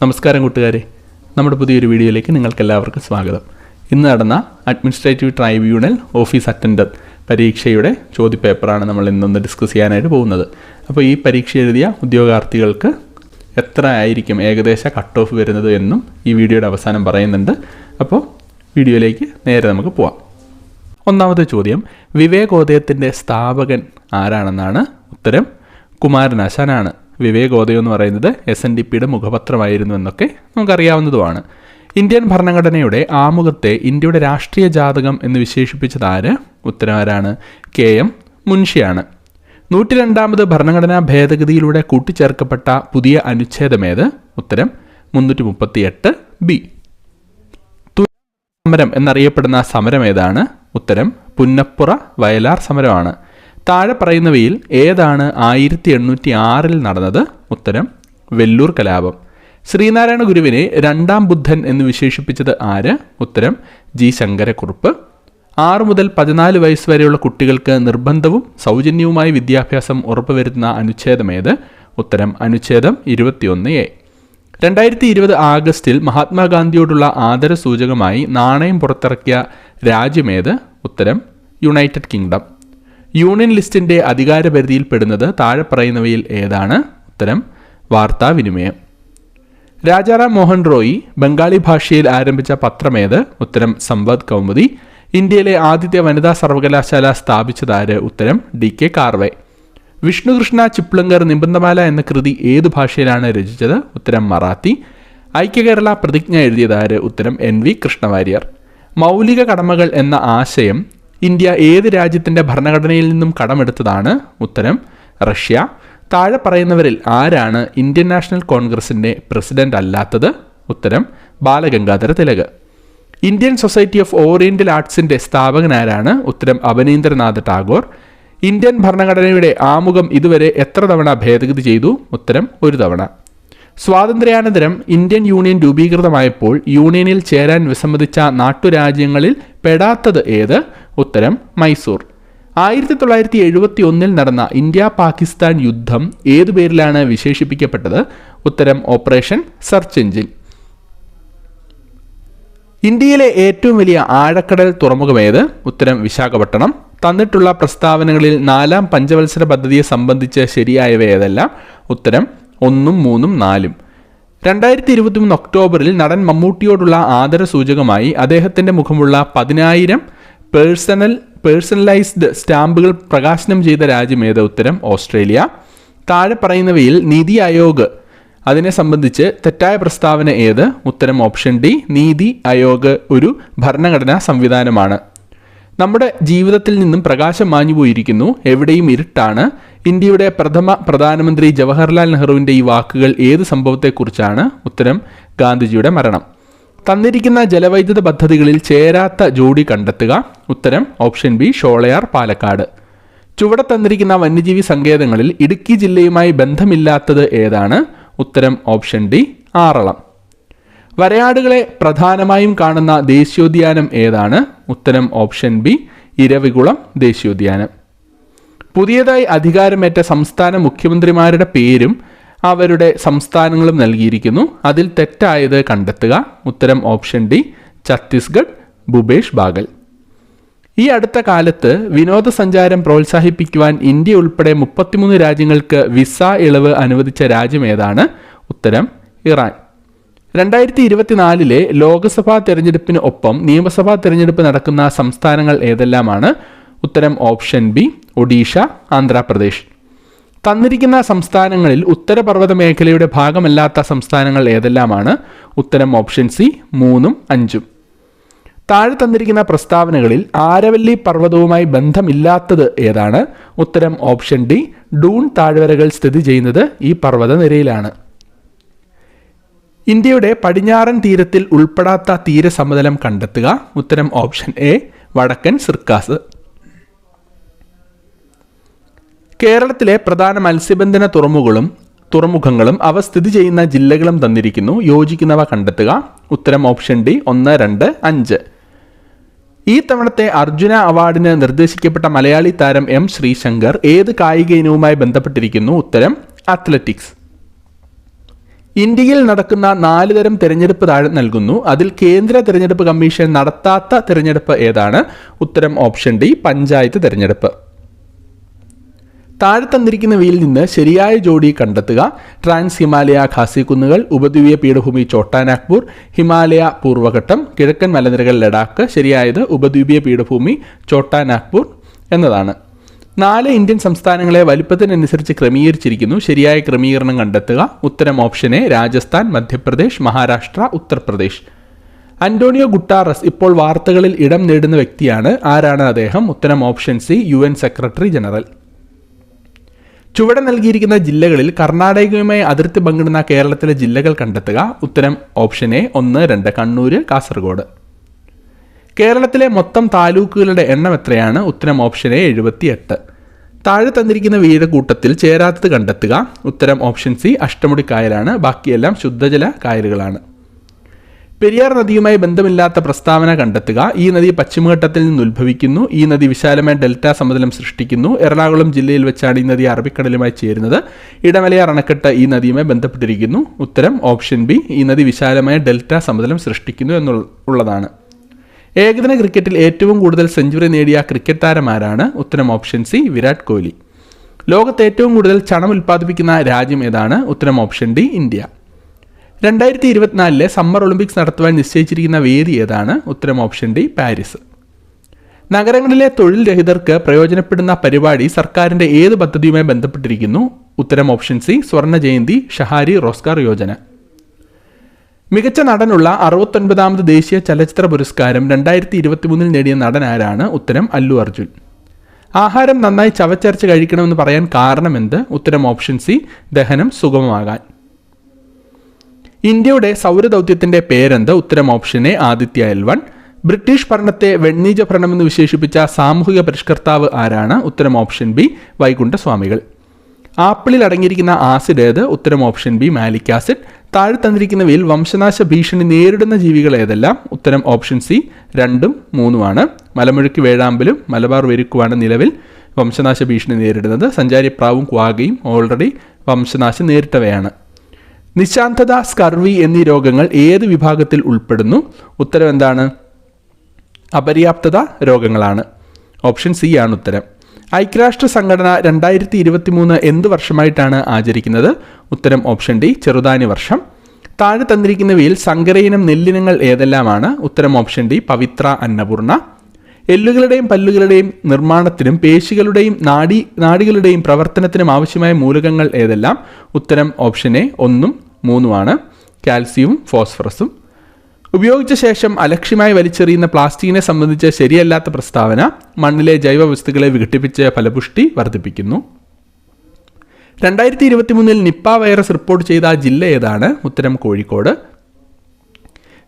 നമസ്കാരം കൂട്ടുകാരെ. നമ്മുടെ പുതിയൊരു വീഡിയോയിലേക്ക് നിങ്ങൾക്ക് എല്ലാവർക്കും സ്വാഗതം. ഇന്ന് നടന്ന അഡ്മിനിസ്ട്രേറ്റീവ് ട്രൈബ്യൂണൽ ഓഫീസ് അറ്റൻഡർ പരീക്ഷയുടെ ചോദ്യപേപ്പറാണ് നമ്മൾ ഇന്നൊന്ന് ഡിസ്കസ് ചെയ്യാനായിട്ട് പോകുന്നത്. അപ്പോൾ ഈ പരീക്ഷ എഴുതിയ ഉദ്യോഗാർത്ഥികൾക്ക് എത്ര ആയിരിക്കും ഏകദേശ കട്ട് ഓഫ് വരുന്നത് എന്നും ഈ വീഡിയോയുടെ അവസാനം പറയുന്നുണ്ട്. അപ്പോൾ വീഡിയോയിലേക്ക് നേരെ നമുക്ക് പോവാം. ഒന്നാമത്തെ ചോദ്യം വിവേകോദയത്തിന്റെ സ്ഥാപകൻ ആരാണെന്നാണ് ഉത്തരം. കുമാരനാശാനാണ്. വിവേകോദയം എന്ന് പറയുന്നത് എസ് എൻ ഡി പിയുടെ മുഖപത്രമായിരുന്നു എന്നൊക്കെ നമുക്കറിയാവുന്നതുമാണ്. ഇന്ത്യൻ ഭരണഘടനയുടെ ആമുഖത്തെ ഇന്ത്യയുടെ രാഷ്ട്രീയ ജാതകം എന്ന് വിശേഷിപ്പിച്ചത് ആര്? ഉത്തരവാരാണ് കെ എം മുൻഷിയാണ്. നൂറ്റി രണ്ടാമത് ഭരണഘടനാ ഭേദഗതിയിലൂടെ കൂട്ടിച്ചേർക്കപ്പെട്ട പുതിയ അനുച്ഛേദമേത് ഉത്തരം മുന്നൂറ്റി മുപ്പത്തി എട്ട് ബി സമരം എന്നറിയപ്പെടുന്ന സമരം ഏതാണ്? ഉത്തരം പുന്നപ്പുറ വയലാർ സമരമാണ്. താഴെ പറയുന്നവയിൽ ഏതാണ് ആയിരത്തി എണ്ണൂറ്റി ആറിൽ നടന്നത്? ഉത്തരം വെല്ലൂർ കലാപം. ശ്രീനാരായണ ഗുരുവിനെ രണ്ടാം ബുദ്ധൻ എന്ന് വിശേഷിപ്പിച്ചത് ആര്? ഉത്തരം ജി ശങ്കരക്കുറുപ്പ്. ആറ് മുതൽ പതിനാല് വയസ്സ് വരെയുള്ള കുട്ടികൾക്ക് നിർബന്ധവും സൗജന്യവുമായ വിദ്യാഭ്യാസം ഉറപ്പുവരുത്തുന്ന അനുച്ഛേദം ഏത് ഉത്തരം അനുച്ഛേദം ഇരുപത്തിയൊന്ന് എ. രണ്ടായിരത്തി ഇരുപത് ആഗസ്റ്റിൽ മഹാത്മാഗാന്ധിയോടുള്ള ആദരസൂചകമായി നാണയം പുറത്തിറക്കിയ രാജ്യമേത്? ഉത്തരം യുണൈറ്റഡ് കിങ്ഡം. യൂണിയൻ ലിസ്റ്റിന്റെ അധികാരപരിധിയിൽ പെടുന്നത് താഴെ പറയുന്നവയിൽ ഏതാണ്? ഉത്തരം വാർത്താവിനിമയം രാജാറാം മോഹൻ റോയി ബംഗാളി ഭാഷയിൽ ആരംഭിച്ച പത്രമേത് ഉത്തരം സമ്പദ് കൗമുദി. ഇന്ത്യയിലെ ആദ്യത്തെ വനിതാ സർവകലാശാല സ്ഥാപിച്ചതാര്? ഉത്തരം ഡി കെ കാർവെ. വിഷ്ണുകൃഷ്ണ ചിപ്ലങ്കർ നിബന്ധമാല എന്ന കൃതി ഏത് ഭാഷയിലാണ് രചിച്ചത്? ഉത്തരം മറാത്തി. ഐക്യകേരള പ്രതിജ്ഞ എഴുതിയതാര്? ഉത്തരം എൻ വി കൃഷ്ണവാര്യർ. മൗലിക കടമകൾ എന്ന ആശയം ഇന്ത്യ ഏത് രാജ്യത്തിന്റെ ഭരണഘടനയിൽ നിന്നും കടമെടുത്തതാണ് ഉത്തരം റഷ്യ. താഴെ പറയുന്നവരിൽ ആരാണ് ഇന്ത്യൻ നാഷണൽ കോൺഗ്രസിന്റെ പ്രസിഡന്റ് അല്ലാത്തത്? ഉത്തരം Balagangadhar Tilak. Indian Society of Oriental ആർട്സിന്റെ സ്ഥാപകനാരാണ് ഉത്തരം അവനീന്ദ്രനാഥ് ടാഗോർ. ഇന്ത്യൻ ഭരണഘടനയുടെ ആമുഖം ഇതുവരെ എത്ര തവണ ഭേദഗതി ചെയ്തു? ഉത്തരം ഒരു തവണ. സ്വാതന്ത്ര്യാനന്തരം ഇന്ത്യൻ യൂണിയൻ രൂപീകൃതമായപ്പോൾ യൂണിയനിൽ ചേരാൻ വിസമ്മതിച്ച നാട്ടുരാജ്യങ്ങളിൽ പെടാത്തത് ഏത്? ഉത്തരം മൈസൂർ. ആയിരത്തി തൊള്ളായിരത്തി എഴുപത്തി ഒന്നിൽ നടന്ന ഇന്ത്യ പാകിസ്ഥാൻ യുദ്ധം ഏതു പേരിലാണ് വിശേഷിപ്പിക്കപ്പെട്ടത്? ഉത്തരം ഓപ്പറേഷൻ സെർച്ച് എഞ്ചിൻ. ഇന്ത്യയിലെ ഏറ്റവും വലിയ ആഴക്കടൽ തുറമുഖമേത് ഉത്തരം വിശാഖപട്ടണം. തന്നിട്ടുള്ള പ്രസ്താവനകളിൽ നാലാം പഞ്ചവത്സര പദ്ധതിയെ സംബന്ധിച്ച് ശരിയായവ ഏതെല്ലാം? ഉത്തരം ഒന്നും മൂന്നും നാലും. രണ്ടായിരത്തി ഇരുപത്തി മൂന്ന് ഒക്ടോബറിൽ നടൻ മമ്മൂട്ടിയോടുള്ള ആദര സൂചകമായി അദ്ദേഹത്തിന്റെ മുഖമുള്ള പതിനായിരം പേഴ്സണൽ പേഴ്സണലൈസ്ഡ് സ്റ്റാമ്പുകൾ പ്രകാശനം ചെയ്ത രാജ്യം ഏത് ഉത്തരം ഓസ്ട്രേലിയ. താഴെ പറയുന്നവയിൽ നീതി ആയോഗ്. അതിനെ സംബന്ധിച്ച് തെറ്റായ പ്രസ്താവന ഏത്? ഉത്തരം ഓപ്ഷൻ ഡി നീതി ആയോഗ്. ഒരു ഭരണഘടനാ സംവിധാനമാണ്. നമ്മുടെ ജീവിതത്തിൽ നിന്നും പ്രകാശം മാഞ്ഞുപോയിരിക്കുന്നു. എവിടെയും ഇരുട്ടാണ്. ഇന്ത്യയുടെ പ്രഥമ പ്രധാനമന്ത്രി ജവഹർലാൽ നെഹ്റുവിന്റെ ഈ വാക്കുകൾ ഏത് സംഭവത്തെക്കുറിച്ചാണ്? ഉത്തരം ഗാന്ധിജിയുടെ മരണം. തന്നിരിക്കുന്ന ജലവൈദ്യുത പദ്ധതികളിൽ ചേരാത്ത ജോഡി കണ്ടെത്തുക. ഉത്തരം ഓപ്ഷൻ ബി ഷോളയാർ പാലക്കാട്. ചുവടെ തന്നിരിക്കുന്ന വന്യജീവി സങ്കേതങ്ങളിൽ ഇടുക്കി ജില്ലയുമായി ബന്ധമില്ലാത്തത് ഏതാണ്? ഉത്തരം ഓപ്ഷൻ ഡി ആറളം. വരയാടുകളെ പ്രധാനമായും കാണുന്ന ദേശീയോദ്യാനം ഏതാണ്? ഉത്തരം ഓപ്ഷൻ ബി ഇരവികുളം ദേശീയോദ്യാനം. പുതിയതായി അധികാരമേറ്റ സംസ്ഥാന മുഖ്യമന്ത്രിമാരുടെ പേരും അവരുടെ സംസ്ഥാനങ്ങളും നൽകിയിരിക്കുന്നു. അതിൽ തെറ്റായത് കണ്ടെത്തുക. ഉത്തരം ഓപ്ഷൻ ഡി ഛത്തീസ്ഗഡ് ഭൂപേഷ് ബാഗൽ. ഈ അടുത്ത കാലത്ത് വിനോദസഞ്ചാരം പ്രോത്സാഹിപ്പിക്കുവാൻ ഇന്ത്യ ഉൾപ്പെടെ മുപ്പത്തിമൂന്ന് രാജ്യങ്ങൾക്ക് വിസ ഇളവ് അനുവദിച്ച രാജ്യം ഏതാണ്? ഉത്തരം ഇറാൻ. രണ്ടായിരത്തി ഇരുപത്തിനാലിലെ ലോക്സഭാ തെരഞ്ഞെടുപ്പിന് ഒപ്പം നിയമസഭാ തെരഞ്ഞെടുപ്പ് നടക്കുന്ന സംസ്ഥാനങ്ങൾ ഏതെല്ലാമാണ്? ഉത്തരം ഓപ്ഷൻ ബി ഒഡീഷ ആന്ധ്രാപ്രദേശ്. തന്നിരിക്കുന്ന സംസ്ഥാനങ്ങളിൽ ഉത്തരപർവത മേഖലയുടെ ഭാഗമല്ലാത്ത സംസ്ഥാനങ്ങൾ ഏതെല്ലാമാണ്? ഉത്തരം ഓപ്ഷൻ സി മൂന്നും അഞ്ചും. താഴെ തന്നിരിക്കുന്ന പ്രസ്താവനകളിൽ ആരവല്ലി പർവതവുമായി ബന്ധമില്ലാത്തത് ഏതാണ്? ഉത്തരം ഓപ്ഷൻ ഡി ഡൂൺ താഴ്വരകൾ സ്ഥിതി ചെയ്യുന്നത് ഈ പർവത നിരയിലാണ് ഇന്ത്യയുടെ പടിഞ്ഞാറൻ തീരത്തിൽ ഉൾപ്പെടാത്ത തീരസമതലം കണ്ടെത്തുക. ഉത്തരം ഓപ്ഷൻ എ വടക്കൻ സിർക്കാസ് കേരളത്തിലെ പ്രധാന മത്സ്യബന്ധന തുറമുഖങ്ങളും തുറമുഖങ്ങളും അവ സ്ഥിതി ചെയ്യുന്ന ജില്ലകളും തന്നിരിക്കുന്നു. യോജിക്കുന്നവ കണ്ടെത്തുക. ഉത്തരം ഓപ്ഷൻ ഡി ഒന്ന് രണ്ട് അഞ്ച്. ഈ തവണത്തെ അർജുന അവാർഡിന് നിർദ്ദേശിക്കപ്പെട്ട മലയാളി താരം എം ശ്രീശങ്കർ ഏത് കായിക ഇനവുമായി ബന്ധപ്പെട്ടിരിക്കുന്നു? ഉത്തരം അത്ലറ്റിക്സ്. ഇന്ത്യയിൽ നടക്കുന്ന നാല് തരം തിരഞ്ഞെടുപ്പ് താഴെ നൽകുന്നു. അതിൽ കേന്ദ്ര തിരഞ്ഞെടുപ്പ് കമ്മീഷൻ നടത്താത്ത തിരഞ്ഞെടുപ്പ് ഏതാണ്? ഉത്തരം ഓപ്ഷൻ ഡി പഞ്ചായത്ത് തിരഞ്ഞെടുപ്പ്. താഴെ തന്നിരിക്കുന്നവയിൽ നിന്ന് ശരിയായ ജോഡി കണ്ടെത്തുക. ട്രാൻസ് ഹിമാലയ ഖാസി കുന്നുകൾ ഉപദ്വീപീയ പീഠഭൂമി ചോട്ടാനാഗ്പൂർ ഹിമാലയ പൂർവഘട്ടം കിഴക്കൻ മലനിരകൾ ലഡാക്ക് ശരിയായത് ഉപദ്വീപീയ പീഠഭൂമി ചോട്ടാനാഗ്പൂർ എന്നതാണ്. നാല് ഇന്ത്യൻ സംസ്ഥാനങ്ങളെ വലിപ്പത്തിനനുസരിച്ച് ക്രമീകരിച്ചിരിക്കുന്നു. ശരിയായ ക്രമീകരണം കണ്ടെത്തുക. ഉത്തരം ഓപ്ഷനെ രാജസ്ഥാൻ മധ്യപ്രദേശ് മഹാരാഷ്ട്ര ഉത്തർപ്രദേശ്. അന്റോണിയോ ഗുട്ടാറസ് ഇപ്പോൾ വാർത്തകളിൽ ഇടം നേടുന്ന വ്യക്തിയാണ്. ആരാണ് അദ്ദേഹം? ഉത്തരം option C U secretary general. ചുവടെ നൽകിയിരിക്കുന്ന ജില്ലകളിൽ കർണാടകയുമായി അതിർത്തി പങ്കിടുന്ന കേരളത്തിലെ ജില്ലകൾ കണ്ടെത്തുക. ഉത്തരം ഓപ്ഷൻ എ ഒന്ന് രണ്ട് കണ്ണൂര് കാസർഗോഡ്. കേരളത്തിലെ മൊത്തം താലൂക്കുകളുടെ എണ്ണം എത്രയാണ്? ഉത്തരം ഓപ്ഷൻ എ എഴുപത്തിയെട്ട്. താഴെ തന്നിരിക്കുന്ന വീരകൂട്ടത്തിൽ ചേരാത്തത് കണ്ടെത്തുക. ഉത്തരം ഓപ്ഷൻ സി അഷ്ടമുടി കായലാണ്. ബാക്കിയെല്ലാം ശുദ്ധജല കായലുകളാണ്. പെരിയാർ നദിയുമായി ബന്ധമില്ലാത്ത പ്രസ്താവന കണ്ടെത്തുക. ഈ നദി പശ്ചിമഘട്ടത്തിൽ നിന്ന് ഉത്ഭവിക്കുന്നു. ഈ നദി വിശാലമായ ഡെൽറ്റ സമതലം സൃഷ്ടിക്കുന്നു. എറണാകുളം ജില്ലയിൽ വെച്ചാണ് ഈ നദി അറബിക്കടലുമായി ചേരുന്നത്. ഇടമലയാർ അണക്കെട്ട് ഈ നദിയുമായി ബന്ധപ്പെട്ടിരിക്കുന്നു. ഉത്തരം ഓപ്ഷൻ ബി. ഈ നദി വിശാലമായ ഡെൽറ്റ സമതലം സൃഷ്ടിക്കുന്നു എന്നുള്ളതാണ് ഏകദിന ക്രിക്കറ്റിൽ ഏറ്റവും കൂടുതൽ സെഞ്ചുറി നേടിയ ക്രിക്കറ്റ് താരമാരാണ്? ഉത്തരം ഓപ്ഷൻ സി. വിരാട് കോഹ്ലി. ലോകത്ത് ഏറ്റവും കൂടുതൽ ചണം ഉൽപ്പാദിപ്പിക്കുന്ന രാജ്യം ഏതാണ്? ഉത്തരം ഓപ്ഷൻ ഡി. ഇന്ത്യ. രണ്ടായിരത്തി ഇരുപത്തിനാലിലെ സമ്മർ ഒളിമ്പിക്സ് നടത്തുവാൻ നിശ്ചയിച്ചിരിക്കുന്ന വേദി ഏതാണ്? ഉത്തരം ഓപ്ഷൻ ഡി പാരീസ്. നഗരങ്ങളിലെ തൊഴിൽ രഹിതർക്ക് പ്രയോജനപ്പെടുന്ന പരിപാടി സർക്കാരിന്റെ ഏത് പദ്ധതിയുമായി ബന്ധപ്പെട്ടിരിക്കുന്നു? ഉത്തരം ഓപ്ഷൻ സി സ്വർണ ജയന്തി ഷഹാരി റോസ്കാർ യോജന. മികച്ച നടനുള്ള അറുപത്തൊൻപതാമത് ദേശീയ ചലച്ചിത്ര പുരസ്കാരം രണ്ടായിരത്തി ഇരുപത്തിമൂന്നിൽ നേടിയ നടൻ ആരാണ്? ഉത്തരം അല്ലു അർജുൻ. ആഹാരം നന്നായി ചവച്ചരച്ച് കഴിക്കണമെന്ന് പറയാൻ കാരണമെന്ത്? ഉത്തരം ഓപ്ഷൻ സി ദഹനം സുഗമമാകാൻ. ഇന്ത്യയുടെ സൗരദൗത്യത്തിന്റെ പേരെന്ത്? ഉത്തരം option A Aditya L one British ഭരണത്തെ വെണ്ണീജ ഭരണമെന്ന് വിശേഷിപ്പിച്ച സാമൂഹിക പരിഷ്കർത്താവ് ആരാണ്? ഉത്തരം ഓപ്ഷൻ ബി വൈകുണ്ഠസ്വാമികൾ. ആപ്പിളിൽ അടങ്ങിയിരിക്കുന്ന ആസിഡ് ഏത്? ഉത്തരം ഓപ്ഷൻ ബി മാലിക് ആസിഡ് താഴെ തന്നിരിക്കുന്നവയിൽ വംശനാശ ഭീഷണി നേരിടുന്ന ജീവികൾ ഏതെല്ലാം? ഉത്തരം ഓപ്ഷൻ സി രണ്ടും മൂന്നുമാണ്. മലമുഴക്കി വേഴാമ്പലും മലബാർ വെരുക്കുമാണ് നിലവിൽ വംശനാശ ഭീഷണി നേരിടുന്നത്. സഞ്ചാരിപ്രാവും ക്വാഗയും ഓൾറെഡി വംശനാശം നേരിട്ടവയാണ്. നിശാന്തത സ്കർവി എന്നീ രോഗങ്ങൾ ഏത് വിഭാഗത്തിൽ ഉൾപ്പെടുന്നു? ഉത്തരം എന്താണ്? അപര്യാപ്തത രോഗങ്ങളാണ്. ഓപ്ഷൻ സി ആണ് ഉത്തരം. ഐക്യരാഷ്ട്ര സംഘടന രണ്ടായിരത്തി ഇരുപത്തി മൂന്ന് എന്ത് വർഷമായിട്ടാണ് ആചരിക്കുന്നത്? ഉത്തരം ഓപ്ഷൻ ഡി ചെറുതാനി വർഷം. താഴെ തന്നിരിക്കുന്നവയിൽ സങ്കരയിനം നെല്ലിനങ്ങൾ ഏതെല്ലാമാണ്? ഉത്തരം ഓപ്ഷൻ ഡി പവിത്ര അന്നപൂർണ. എല്ലുകളുടെയും പല്ലുകളുടെയും നിർമ്മാണത്തിനും പേശികളുടെയും നാഡി നാടികളുടെയും പ്രവർത്തനത്തിനും ആവശ്യമായ മൂലകങ്ങൾ ഏതെല്ലാം? ഉത്തരം ഓപ്ഷൻ എ ഒന്നും മൂന്നുമാണ്. കാൽസ്യവും ഫോസ്ഫറസും. ഉപയോഗിച്ച ശേഷം അലക്ഷ്യമായി വലിച്ചെറിയുന്ന പ്ലാസ്റ്റിക്കിനെ സംബന്ധിച്ച ശരിയല്ലാത്ത പ്രസ്താവന മണ്ണിലെ ജൈവ വസ്തുക്കളെ വിഘടിപ്പിച്ച് ഫലപുഷ്ടി വർദ്ധിപ്പിക്കുന്നു. രണ്ടായിരത്തി ഇരുപത്തി മൂന്നിൽ നിപ്പ വൈറസ് റിപ്പോർട്ട് ചെയ്ത ജില്ല ഏതാണ്? ഉത്തരം കോഴിക്കോട്.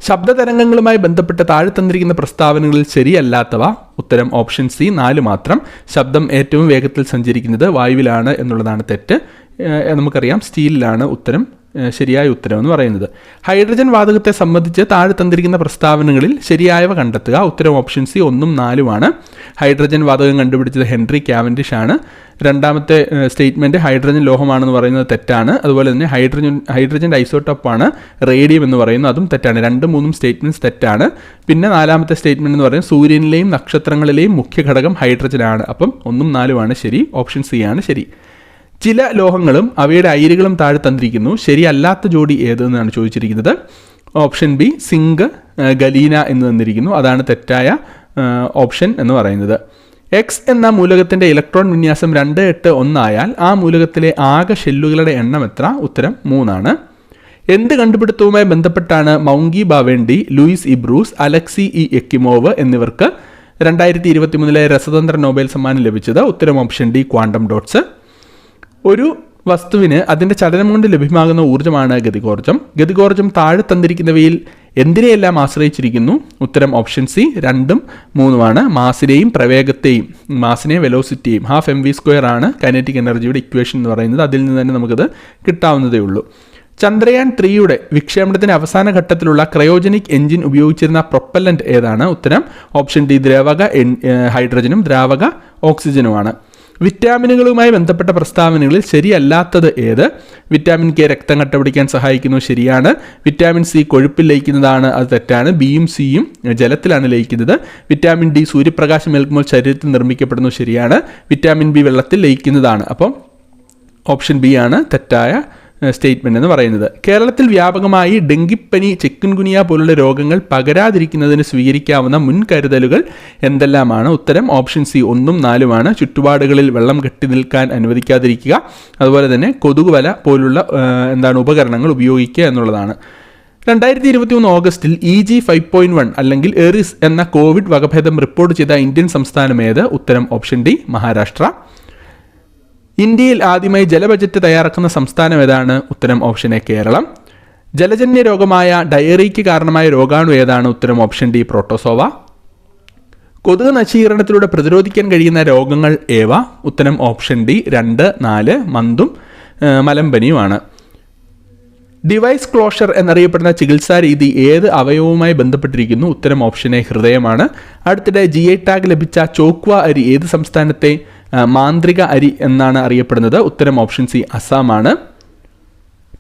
ശബ്ദതരംഗങ്ങളുമായി ബന്ധപ്പെട്ട് താഴെ തന്നിരിക്കുന്ന പ്രസ്താവനകളിൽ ശരിയല്ലാത്തവ ഉത്തരം ഓപ്ഷൻ സി നാല് മാത്രം. ശബ്ദം ഏറ്റവും വേഗത്തിൽ സഞ്ചരിക്കുന്നത് വായുവിലാണ് എന്നുള്ളതാണ് തെറ്റ്. നമുക്കറിയാം സ്റ്റീലിലാണ് ഉത്തരം ശരിയായ ഉത്തരം എന്ന് പറയുന്നത്. ഹൈഡ്രജൻ വാതകത്തെ സംബന്ധിച്ച് താഴെ തന്നിരിക്കുന്ന പ്രസ്താവനകളിൽ ശരിയായവ കണ്ടെത്തുക. ഉത്തരം ഓപ്ഷൻ സി ഒന്നും നാലുമാണ് ഹൈഡ്രജൻ വാതകം കണ്ടുപിടിച്ചത് ഹെൻറി ക്യാവൻഡിഷ് ആണ്. രണ്ടാമത്തെ സ്റ്റേറ്റ്മെന്റ് ഹൈഡ്രജൻ ലോഹമാണെന്ന് പറയുന്നത് തെറ്റാണ്. അതുപോലെ തന്നെ ഹൈഡ്രജൻ ഹൈഡ്രജൻ ഐസോട്ടോപ്പാണ് റേഡിയം എന്ന് പറയുന്നത് അതും തെറ്റാണ്. രണ്ടും മൂന്നും സ്റ്റേറ്റ്മെന്റ്സ് തെറ്റാണ്. പിന്നെ നാലാമത്തെ സ്റ്റേറ്റ്മെന്റ് എന്ന് പറയുന്നത് സൂര്യനിലെയും നക്ഷത്രങ്ങളിലെയും മുഖ്യ ഘടകം ഹൈഡ്രജൻ ആണ് അപ്പം ഒന്നും നാലുമാണ് ശരി. ഓപ്ഷൻ സി ആണ് ശരി. ചില ലോഹങ്ങളും അവയുടെ അയിരുകളും താഴെ തന്നിരിക്കുന്നു. ശരിയല്ലാത്ത ജോഡി ഏതെന്നാണ് ചോദിച്ചിരിക്കുന്നത്. ഓപ്ഷൻ ബി സിങ്ക് ഗലീന എന്ന് തന്നിരിക്കുന്നു. അതാണ് തെറ്റായ ഓപ്ഷൻ എന്ന് പറയുന്നത്. എക്സ് എന്ന മൂലകത്തിന്റെ ഇലക്ട്രോൺ വിന്യാസം രണ്ട് എട്ട് ഒന്നായാൽ ആ മൂലകത്തിലെ ആകെ ഷെല്ലുകളുടെ എണ്ണം എത്ര? ഉത്തരം മൂന്നാണ്. എന്ത് കണ്ടുപിടുത്തവുമായി ബന്ധപ്പെട്ടാണ് Moungi Bawendi Louis Brus Alexei I Ekimov എന്നിവർക്ക് രണ്ടായിരത്തി ഇരുപത്തി മൂന്നിലെ രസതന്ത്ര നോബൽ സമ്മാനം ലഭിച്ചത്? ഉത്തരം ഓപ്ഷൻ ഡി ക്വാണ്ടം ഡോട്ട്സ്. ഒരു വസ്തുവിന് അതിന്റെ ചലനം കൊണ്ട് ലഭ്യമാകുന്ന ഊർജമാണ് ഗതികോർജം. ഗതികോർജം താഴെ തന്നിരിക്കുന്നവയിൽ എന്തിനെയെല്ലാം ആശ്രയിച്ചിരിക്കുന്നു? ഉത്തരം ഓപ്ഷൻ സി രണ്ടും മൂന്നുമാണ്. മാസിനെയും പ്രവേഗത്തെയും മാസിനെ വെലോസിറ്റിയും ഹാഫ് എം വി സ്ക്വയർ ആണ് കൈനറ്റിക് എനർജിയുടെ ഇക്വേഷൻ എന്ന് പറയുന്നത്. അതിൽ നിന്ന് തന്നെ നമുക്കത് കിട്ടാവുന്നതേ ഉള്ളൂ. ചന്ദ്രയാൻ ത്രീയുടെ വിക്ഷേപണത്തിന്റെ അവസാന ഘട്ടത്തിലുള്ള ക്രയോജനിക് എഞ്ചിൻ ഉപയോഗിച്ചിരുന്ന പ്രൊപ്പല്ലന്റ് ഏതാണ്? ഉത്തരം ഓപ്ഷൻ ഡി ദ്രാവക ഹൈഡ്രജനും ദ്രാവക ഓക്സിജനുമാണ്. വിറ്റാമിനുകളുമായി ബന്ധപ്പെട്ട പ്രസ്താവനകളിൽ ശരിയല്ലാത്തത് ഏത്? വിറ്റാമിൻ കെ രക്തം കട്ടപിടിക്കാൻ സഹായിക്കുന്നു ശരിയാണ്. വിറ്റാമിൻ സി കൊഴുപ്പിൽ ലയിക്കുന്നതാണ് അത് തെറ്റാണ്. ബിയും സിയും ജലത്തിലാണ് ലയിക്കുന്നത്. വിറ്റാമിൻ ഡി സൂര്യപ്രകാശം ഏൽക്കുമ്പോൾ ശരീരത്തിൽ നിർമ്മിക്കപ്പെടുന്നു ശരിയാണ്. വിറ്റാമിൻ ബി വെള്ളത്തിൽ ലയിക്കുന്നതാണ്. അപ്പം ഓപ്ഷൻ ബി ആണ് തെറ്റായ സ്റ്റേറ്റ്മെന്റ് എന്ന് പറയുന്നത്. കേരളത്തിൽ വ്യാപകമായി ഡെങ്കിപ്പനി ചിക്കൻഗുനിയ പോലുള്ള രോഗങ്ങൾ പകരാതിരിക്കുന്നതിന് സ്വീകരിക്കാവുന്ന മുൻകരുതലുകൾ എന്തെല്ലാമാണ്? ഉത്തരം ഓപ്ഷൻ സി ഒന്നും നാലുമാണ്. ചുറ്റുപാടുകളിൽ വെള്ളം കെട്ടി നിൽക്കാൻ അനുവദിക്കാതിരിക്കുക. അതുപോലെ തന്നെ കൊതുകുവല പോലുള്ള എന്താണ് ഉപകരണങ്ങൾ ഉപയോഗിക്കുക എന്നുള്ളതാണ്. രണ്ടായിരത്തി ഇരുപത്തി മൂന്ന് ഓഗസ്റ്റിൽ E G five point one അല്ലെങ്കിൽ എറിസ് എന്ന കോവിഡ് വകഭേദം റിപ്പോർട്ട് ചെയ്ത ഇന്ത്യൻ സംസ്ഥാനം ഏത്? ഉത്തരം ഓപ്ഷൻ ഡി മഹാരാഷ്ട്ര. ഇന്ത്യയിൽ ആദ്യമായി ജല ബജറ്റ് തയ്യാറാക്കുന്ന സംസ്ഥാനം ഏതാണ്? ഉത്തരം ഓപ്ഷൻ എ കേരളം. ജലജന്യ രോഗമായ ഡയറിക്ക് കാരണമായ രോഗാണു ഏതാണ്? ഉത്തരം ഓപ്ഷൻ ഡി പ്രോട്ടോസോവ. കൊതുക് നശീകരണത്തിലൂടെ പ്രതിരോധിക്കാൻ കഴിയുന്ന രോഗങ്ങൾ ഏവ? ഉത്തരം ഓപ്ഷൻ ഡി രണ്ട് നാല് മന്തും മലമ്പനിയുമാണ്. ഡിവൈസ് ക്ലോഷർ എന്നറിയപ്പെടുന്ന ചികിത്സാ രീതി ഏത് അവയവവുമായി ബന്ധപ്പെട്ടിരിക്കുന്നു? ഉത്തരം ഓപ്ഷൻ എ ഹൃദയമാണ്. അടുത്തിടെ ജി ഐ ടാഗ് ലഭിച്ച ചോക്വ അരി ഏത് സംസ്ഥാനത്തെ? മാന്ത്രിക അരി എന്നാണ് അറിയപ്പെടുന്നത്. ഉത്തരം ഓപ്ഷൻ സി അസാമാണ്.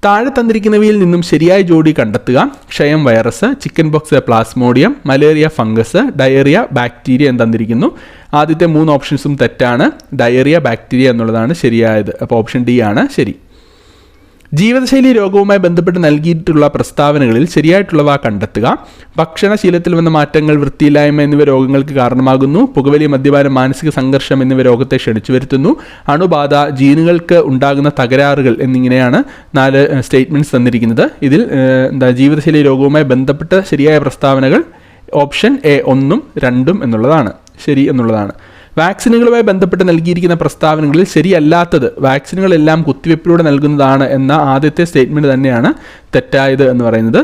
താഴെ തന്നിരിക്കുന്നവയിൽ നിന്നും ശരിയായ ജോഡി കണ്ടെത്തുക. ക്ഷയം virus chicken pox plasmodium malaria fungus diarrhoea bacteria എന്ന് തന്നിരിക്കുന്നു. ആദ്യത്തെ മൂന്ന് ഓപ്ഷൻസും തെറ്റാണ്. ഡയറിയ ബാക്ടീരിയ എന്നുള്ളതാണ് ശരിയായത്. അപ്പോൾ ഓപ്ഷൻ ഡി ആണ്. ശരി. ജീവിതശൈലി രോഗവുമായി ബന്ധപ്പെട്ട് നൽകിയിട്ടുള്ള പ്രസ്താവനകളിൽ ശരിയായിട്ടുള്ളവ കണ്ടെത്തുക. ഭക്ഷണശീലത്തിൽ വന്ന മാറ്റങ്ങൾ വൃത്തിയില്ലായ്മ എന്നിവ രോഗങ്ങൾക്ക് കാരണമാകുന്നു. പുകവലി മദ്യപാനം മാനസിക സംഘർഷം എന്നിവ രോഗത്തെ ക്ഷണിച്ചു വരുത്തുന്നു. അണുബാധ ജീനുകൾക്ക് ഉണ്ടാകുന്ന തകരാറുകൾ എന്നിങ്ങനെയാണ് നാല് സ്റ്റേറ്റ്മെന്റ്സ് തന്നിരിക്കുന്നത്. ഇതിൽ എന്താ ജീവിതശൈലി രോഗവുമായി ബന്ധപ്പെട്ട ശരിയായ പ്രസ്താവനകൾ ഓപ്ഷൻ എ ഒന്നും രണ്ടും എന്നുള്ളതാണ്. ശരി എന്നുള്ളതാണ്. വാക്സിനുകളുമായി ബന്ധപ്പെട്ട് നൽകിയിരിക്കുന്ന പ്രസ്താവനകളിൽ ശരിയല്ലാത്തത് വാക്സിനുകളെല്ലാം കുത്തിവയ്പ്പിലൂടെ നൽകുന്നതാണ് എന്ന ആദ്യത്തെ സ്റ്റേറ്റ്മെന്റ് തന്നെയാണ് തെറ്റായത് എന്ന് പറയുന്നത്.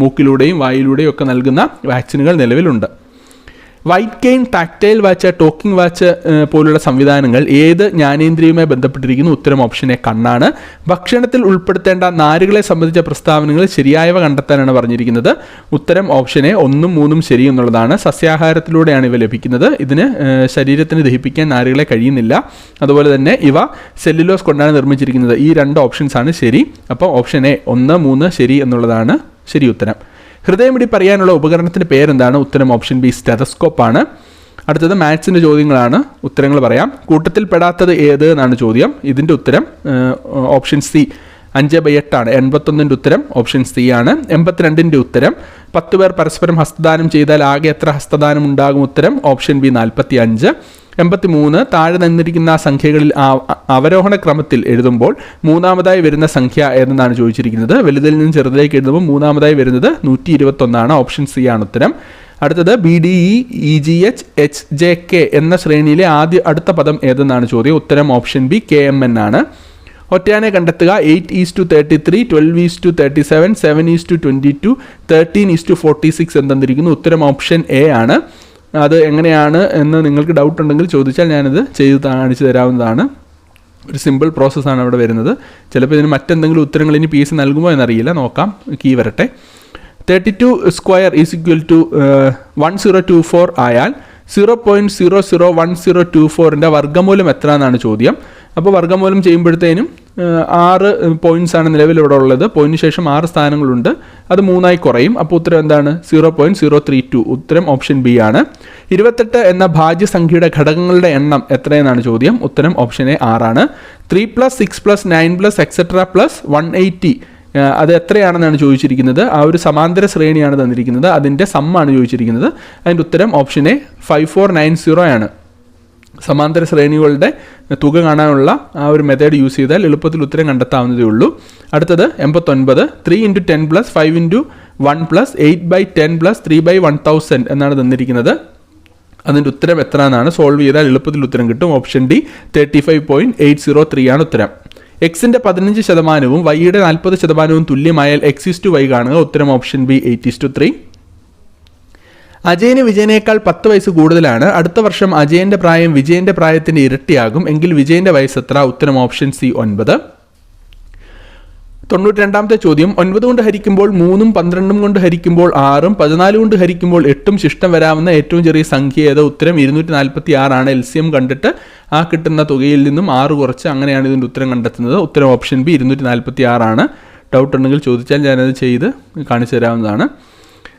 മൂക്കിലൂടെയും വായിലൂടെയും ഒക്കെ നൽകുന്ന വാക്സിനുകൾ നിലവിലുണ്ട്. White cane tactile watch talking watch പോലുള്ള സംവിധാനങ്ങൾ ഏത് ജ്ഞാനേന്ദ്രിയുമായി ബന്ധപ്പെട്ടിരിക്കുന്നു? ഉത്തരം ഓപ്ഷനെ കണ്ണാണ്. ഭക്ഷണത്തിൽ ഉൾപ്പെടുത്തേണ്ട നാരുകളെ സംബന്ധിച്ച പ്രസ്താവനകൾ ശരിയായവ കണ്ടെത്താനാണ് പറഞ്ഞിരിക്കുന്നത്. ഉത്തരം ഓപ്ഷനെ ഒന്നും മൂന്നും ശരി എന്നുള്ളതാണ്. സസ്യാഹാരത്തിലൂടെയാണ് ഇവ ലഭിക്കുന്നത്. ഇതിന് ശരീരത്തിന് ദഹിപ്പിക്കാൻ നാരുകളെ കഴിയുന്നില്ല. അതുപോലെ തന്നെ ഇവ സെല്ലുലോസ് കൊണ്ടാണ് നിർമ്മിച്ചിരിക്കുന്നത്. ഈ രണ്ട് ഓപ്ഷൻസ് ആണ് ശരി. അപ്പോൾ ഓപ്ഷൻ എ ഒന്ന് മൂന്ന് ശരി എന്നുള്ളതാണ് ശരി ഉത്തരം. ഹൃദയമിടിപ്പ് അറിയാനുള്ള ഉപകരണത്തിന്റെ പേരെന്താണ്? ഉത്തരം ഓപ്ഷൻ ബി സ്റ്റെതസ്കോപ്പ് ആണ് അടുത്തത് മാത്സിന്റെ ചോദ്യങ്ങളാണ്. ഉത്തരങ്ങൾ പറയാം. കൂട്ടത്തിൽ പെടാത്തത് ഏത് എന്നാണ് ചോദ്യം. ഇതിന്റെ ഉത്തരം ഓപ്ഷൻ സി അഞ്ച് ബൈ എട്ടാണ് എൺപത്തൊന്നിന്റെ ഉത്തരം ഓപ്ഷൻ സി ആണ്. എൺപത്തിരണ്ടിന്റെ ഉത്തരം പത്ത് പേർ പരസ്പരം ഹസ്തദാനം ചെയ്താൽ ആകെ എത്ര ഹസ്തദാനം ഉണ്ടാകും ഉത്തരം ഓപ്ഷൻ ബി നാൽപ്പത്തി അഞ്ച് എൺപത്തി മൂന്ന് താഴെ നിന്നിരിക്കുന്ന സംഖ്യകളിൽ അവരോഹണ ക്രമത്തിൽ എഴുതുമ്പോൾ മൂന്നാമതായി വരുന്ന സംഖ്യ എന്നാണ് ചോദിച്ചിരിക്കുന്നത്? വലുതിൽ നിന്ന് ചെറുതിലേക്ക് എഴുതുമ്പോൾ മൂന്നാമതായി വരുന്നത് നൂറ്റി ഇരുപത്തൊന്നാണ് ഓപ്ഷൻ സി ആണ് ഉത്തരം. അടുത്തത് B D E E G H H J K എന്ന ശ്രേണിയിലെ ആദ്യ അടുത്ത പദം ഏതെന്നാണ് ചോദ്യം? ഉത്തരം option B K M N ആണ്. ഒറ്റയാനെ കണ്ടെത്തുക. Eight is to thirty three twelve is to thirty seven seven is to twenty two thirteen is to forty six എന്തെന്നിരിക്കുന്നു? ഉത്തരം ഓപ്ഷൻ എ ആണ്. അത് എങ്ങനെയാണ് എന്ന് നിങ്ങൾക്ക് ഡൗട്ട് ഉണ്ടെങ്കിൽ ചോദിച്ചാൽ ഞാനത് ചെയ്ത് കാണിച്ചു തരാവുന്നതാണ്. ഒരു സിമ്പിൾ പ്രോസസ്സാണ് അവിടെ വരുന്നത്. ചിലപ്പോൾ ഇതിന് മറ്റെന്തെങ്കിലും ഉത്തരങ്ങൾ ഇനി പി എസ് നൽകുമോ എന്നറിയില്ല. നോക്കാം. കീ വരട്ടെ. Thirty two square is equal to one zero two four ആയാൽ zero point zero zero one zero two ഫോറിന്റെ വർഗമൂലം എത്ര എന്നാണ് ചോദ്യം. അപ്പോൾ വർഗമൂലം ചെയ്യുമ്പോഴത്തേനും ആറ് പോയിന്റ്സ് ആണ് നിലവിൽ ഇവിടെ ഉള്ളത്. പോയിന്റിന് ശേഷം ആറ് സ്ഥാനങ്ങളുണ്ട്. അത് മൂന്നായി കുറയും. അപ്പോൾ ഉത്തരം എന്താണ്? Zero point zero three two ഉത്തരം ഓപ്ഷൻ ബി ആണ്. ഇരുപത്തെട്ട് എന്ന ഭാജ്യസംഖ്യയുടെ ഘടകങ്ങളുടെ എണ്ണം എത്രയെന്നാണ് ചോദ്യം? ഉത്തരം ഓപ്ഷൻ എ ആറാണ്. Three plus six plus nine plus etcetera plus one eighty അത് എത്രയാണെന്നാണ് ചോദിച്ചിരിക്കുന്നത്? ആ ഒരു സമാന്തര ശ്രേണിയാണ് തന്നിരിക്കുന്നത്. അതിന്റെ സമ്മാണ് ചോദിച്ചിരിക്കുന്നത്. അതിന്റെ ഉത്തരം option A five four nine zero ആണ്. സമാന്തര ശ്രേണികളുടെ തുക കാണാനുള്ള ആ ഒരു മെത്തേഡ് യൂസ് ചെയ്താൽ എളുപ്പത്തിൽ ഉത്തരം കണ്ടെത്താവുന്നതേ ഉള്ളൂ. അടുത്തത് എൺപത്തൊൻപത് three into ten plus five into one plus eight by ten plus three by one thousand എന്നാണ് തന്നിരിക്കുന്നത്. അതിന്റെ ഉത്തരം എത്ര എന്നാണ് സോൾവ് ചെയ്താൽ എളുപ്പത്തിൽ ഉത്തരം കിട്ടും. Option D thirty five point eight zero three ആണ് ഉത്തരം. എക്സിന്റെ പതിനഞ്ച് ശതമാനവും വൈയുടെ നാൽപ്പത് ശതമാനവും തുല്യമായാൽ എക്സ് ഇസ് ടു വൈ കാണുക. ഉത്തരം option B eight is to three അജയന് വിജയനേക്കാൾ പത്ത് വയസ്സ് കൂടുതലാണ്. അടുത്ത വർഷം അജയന്റെ പ്രായം വിജയന്റെ പ്രായത്തിന്റെ ഇരട്ടിയാകും. എങ്കിൽ വിജയന്റെ വയസ്സ് എത്ര? ഉത്തരം ഓപ്ഷൻ സി ഒൻപത്. തൊണ്ണൂറ്റി രണ്ടാമത്തെ ചോദ്യം. ഒൻപത് കൊണ്ട് ഹരിക്കുമ്പോൾ മൂന്നും പന്ത്രണ്ടും കൊണ്ട് ഹരിക്കുമ്പോൾ ആറും പതിനാല് കൊണ്ട് ഹരിക്കുമ്പോൾ എട്ടും ശിഷ്ടം വരാവുന്ന ഏറ്റവും ചെറിയ സംഖ്യ ഏത്? ഉത്തരം ഇരുന്നൂറ്റി നാൽപ്പത്തി ആറാണ് എൽ സി എം കണ്ടിട്ട് ആ കിട്ടുന്ന തുകയിൽ നിന്നും ആറ് കുറച്ച് അങ്ങനെയാണ് ഇതിന്റെ ഉത്തരം കണ്ടെത്തുന്നത്. ഉത്തരം ഓപ്ഷൻ ബി ഇരുന്നൂറ്റി നാൽപ്പത്തി ആറാണ് ഡൗട്ട് ഉണ്ടെങ്കിൽ ചോദിച്ചാൽ ഞാനത് ചെയ്ത് കാണിച്ചു തരാവുന്നതാണ്.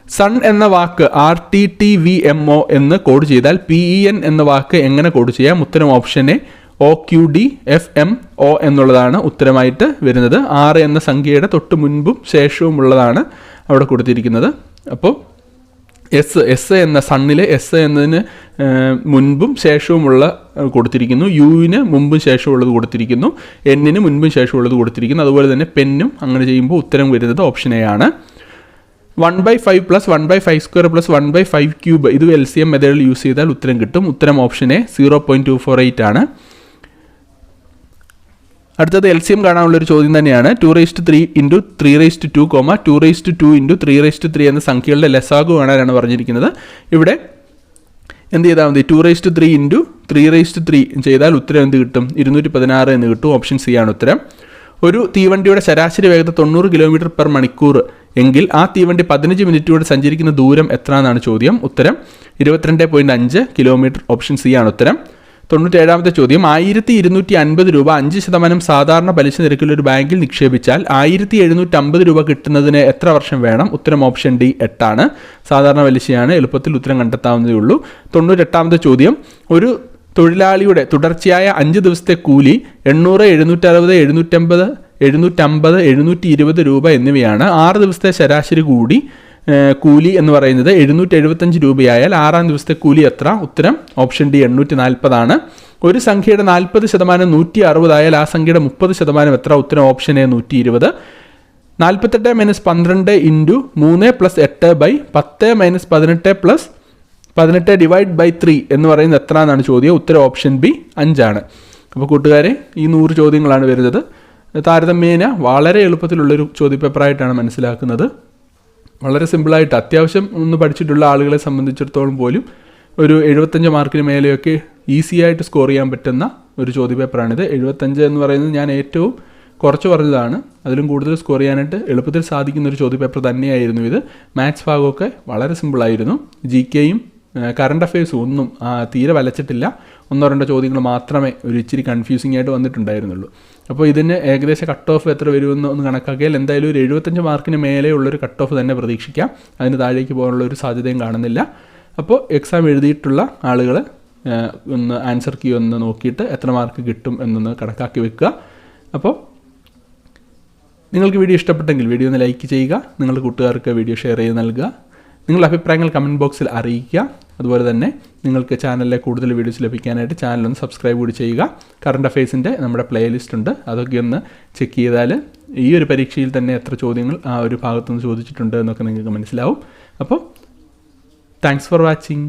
സൺ എന്ന വാക്ക് R T T V M O എന്ന് കോഡ് ചെയ്താൽ പി ഇ എൻ എന്ന വാക്ക് എങ്ങനെ കോഡ് ചെയ്യാം? ഉത്തരം option A O Q D F M O എന്നുള്ളതാണ് ഉത്തരമായിട്ട് വരുന്നത്. ആറ് എന്ന സംഖ്യയുടെ തൊട്ട് മുൻപും ശേഷവും ഉള്ളതാണ് അവിടെ കൊടുത്തിരിക്കുന്നത്. അപ്പോൾ എസ് എസ് എന്ന സണ്ണിലെ എസ് എന്നതിന് മുൻപും ശേഷവുമുള്ള കൊടുത്തിരിക്കുന്നു. യുവിന് മുമ്പും ശേഷമുള്ളത് കൊടുത്തിരിക്കുന്നു. എന്നിന് മുൻപും ശേഷമുള്ളത് കൊടുത്തിരിക്കുന്നു. അതുപോലെ തന്നെ പെന്നും അങ്ങനെ ചെയ്യുമ്പോൾ ഉത്തരം വരുന്നത് ഓപ്ഷൻ എ ആണ്. One by five plus one by five square plus one by five cube ഇത് എൽ സി എം മെത്തേഡിൽ യൂസ് ചെയ്താൽ ഉത്തരം കിട്ടും. ഉത്തരം option A zero point two four eight ആണ്. അടുത്തത് എൽ സി എം കാണാനുള്ളൊരു ചോദ്യം തന്നെയാണ്. Two raised three into three raised two comma two raised two into three raised three എന്ന സംഖ്യകളുടെ ലസാഗു കാണാനാണ് പറഞ്ഞിരിക്കുന്നത്. ഇവിടെ എന്ത് ചെയ്താൽ മതി? Two raised three into three raised three ചെയ്താൽ ഉത്തരം എന്ത് കിട്ടും? ഇരുന്നൂറ്റി പതിനാറ് എന്ന് കിട്ടും. ഓപ്ഷൻ സി ആണ് ഉത്തരം. ഒരു തീവണ്ടിയുടെ ശരാശരി വേഗത തൊണ്ണൂറ് കിലോമീറ്റർ പെർ മണിക്കൂർ എങ്കിൽ ആ തീവണ്ടി പതിനഞ്ച് മിനിറ്റിലൂടെ സഞ്ചരിക്കുന്ന ദൂരം എത്ര എന്നാണ് ചോദ്യം. ഉത്തരം ഇരുപത്തിരണ്ട് പോയിന്റ് അഞ്ച് കിലോമീറ്റർ ഓപ്ഷൻ സി ആണ് ഉത്തരം. തൊണ്ണൂറ്റേഴാമത്തെ ചോദ്യം ആയിരത്തി ഇരുന്നൂറ്റി അൻപത് രൂപ അഞ്ച് ശതമാനം സാധാരണ പലിശ നിരക്കിൽ ഒരു ബാങ്കിൽ നിക്ഷേപിച്ചാൽ ആയിരത്തി എഴുന്നൂറ്റി അമ്പത് രൂപ കിട്ടുന്നതിന് എത്ര വർഷം വേണം? ഉത്തരം ഓപ്ഷൻ ഡി എട്ടാണ്. സാധാരണ പലിശയാണ് എളുപ്പത്തിൽ ഉത്തരം കണ്ടെത്താവുന്നതേ ഉള്ളൂ. തൊണ്ണൂറ്റെട്ടാമത്തെ ചോദ്യം ഒരു തൊഴിലാളിയുടെ തുടർച്ചയായ അഞ്ച് ദിവസത്തെ കൂലി എണ്ണൂറ് എഴുന്നൂറ്ററുപത് എഴുന്നൂറ്റമ്പത് എഴുന്നൂറ്റമ്പത് എഴുന്നൂറ്റി ഇരുപത് രൂപ എന്നിവയാണ്. ആറ് ദിവസത്തെ ശരാശരി കൂടി കൂലി എന്ന് പറയുന്നത് എഴുന്നൂറ്റി എഴുപത്തഞ്ച് രൂപയായാൽ ആറാം ദിവസത്തെ കൂലി എത്ര? ഉത്തരം ഓപ്ഷൻ ഡി എണ്ണൂറ്റി നാൽപ്പതാണ് ഒരു സംഖ്യയുടെ നാൽപ്പത് ശതമാനം നൂറ്റി അറുപതായാൽ ആ സംഖ്യയുടെ മുപ്പത് ശതമാനം എത്ര? ഉത്തരം ഓപ്ഷൻ എ നൂറ്റി ഇരുപത് നാൽപ്പത്തെട്ട് മൈനസ് പന്ത്രണ്ട് ഇന്റു മൂന്ന് പ്ലസ് എട്ട് ബൈ പത്ത് മൈനസ് പതിനെട്ട് പ്ലസ് പതിനെട്ട് ഡിവൈഡ് ബൈ ത്രീ എന്ന് പറയുന്നത് എത്ര എന്നാണ് ചോദ്യം? ഉത്തരം ഓപ്ഷൻ ബി അഞ്ചാണ്. അപ്പോൾ കൂട്ടുകാരെ ഈ നൂറ് ചോദ്യങ്ങളാണ് വരുന്നത്. താരതമ്യേന വളരെ എളുപ്പത്തിലുള്ളൊരു ചോദ്യപേപ്പറായിട്ടാണ് മനസ്സിലാക്കുന്നത്. വളരെ സിമ്പിളായിട്ട് അത്യാവശ്യം ഒന്ന് പഠിച്ചിട്ടുള്ള ആളുകളെ സംബന്ധിച്ചിടത്തോളം പോലും ഒരു എഴുപത്തഞ്ച് മാർക്കിന് മേലെയൊക്കെ ഈസി ആയിട്ട് സ്കോർ ചെയ്യാൻ പറ്റുന്ന ഒരു ചോദ്യപേപ്പറാണിത്. എഴുപത്തഞ്ച് എന്ന് പറയുന്നത് ഞാൻ ഏറ്റവും കുറച്ച് പറഞ്ഞതാണ് അതിലും കൂടുതൽ സ്കോർ ചെയ്യാനായിട്ട് എളുപ്പത്തിൽ സാധിക്കുന്ന ഒരു ചോദ്യപേപ്പർ തന്നെയായിരുന്നു ഇത്. മാത്സ് ഭാഗമൊക്കെ വളരെ സിമ്പിളായിരുന്നു. ജി കെയും കറണ്ട് അഫയേഴ്സും ഒന്നും തീരെ വലച്ചിട്ടില്ല. ഒന്നോ രണ്ടോ ചോദ്യങ്ങൾ മാത്രമേ ഒരു ഇച്ചിരി കൺഫ്യൂസിംഗ് ആയിട്ട് വന്നിട്ടുണ്ടായിരുന്നുള്ളൂ. അപ്പോൾ ഇതിന് ഏകദേശം കട്ട് ഓഫ് എത്ര വരുമെന്ന് ഒന്ന് കണക്കാക്കിയാൽ എന്തായാലും ഒരു എഴുപത്തഞ്ച് മാർക്കിന് മേലെ ഉള്ളൊരു കട്ട് ഓഫ് തന്നെ പ്രതീക്ഷിക്കാം. അതിന് താഴേക്ക് പോകാനുള്ള ഒരു സാധ്യതയും കാണുന്നില്ല. അപ്പോൾ എക്സാം എഴുതിയിട്ടുള്ള ആളുകൾ ഒന്ന് ആൻസർ കീ ഒന്ന് നോക്കിയിട്ട് എത്ര മാർക്ക് കിട്ടും എന്നൊന്ന് കണക്കാക്കി വെക്കുക. അപ്പോൾ നിങ്ങൾക്ക് വീഡിയോ ഇഷ്ടപ്പെട്ടെങ്കിൽ വീഡിയോ ഒന്ന് ലൈക്ക് ചെയ്യുക. നിങ്ങളുടെ കൂട്ടുകാർക്ക് വീഡിയോ ഷെയർ ചെയ്ത് നൽകുക. നിങ്ങളുടെ അഭിപ്രായങ്ങൾ കമന്റ് ബോക്സിൽ അറിയിക്കുക. അതുപോലെ തന്നെ നിങ്ങൾക്ക് ചാനലിലെ കൂടുതൽ വീഡിയോസ് ലഭിക്കാനായിട്ട് ചാനലൊന്ന് സബ്സ്ക്രൈബ് കൂടി ചെയ്യുക. കറണ്ട് അഫയേഴ്സിന്റെ നമ്മുടെ പ്ലേലിസ്റ്റ് ഉണ്ട്. അതൊക്കെ ഒന്ന് ചെക്ക് ചെയ്താൽ ഈ ഒരു പരീക്ഷയിൽ തന്നെ എത്ര ചോദ്യങ്ങൾ ആ ഒരു ഭാഗത്തുനിന്ന് ചോദിച്ചിട്ടുണ്ട് എന്നൊക്കെ നിങ്ങൾക്ക് മനസ്സിലാവും. അപ്പോൾ താങ്ക്സ് ഫോർ വാച്ചിങ്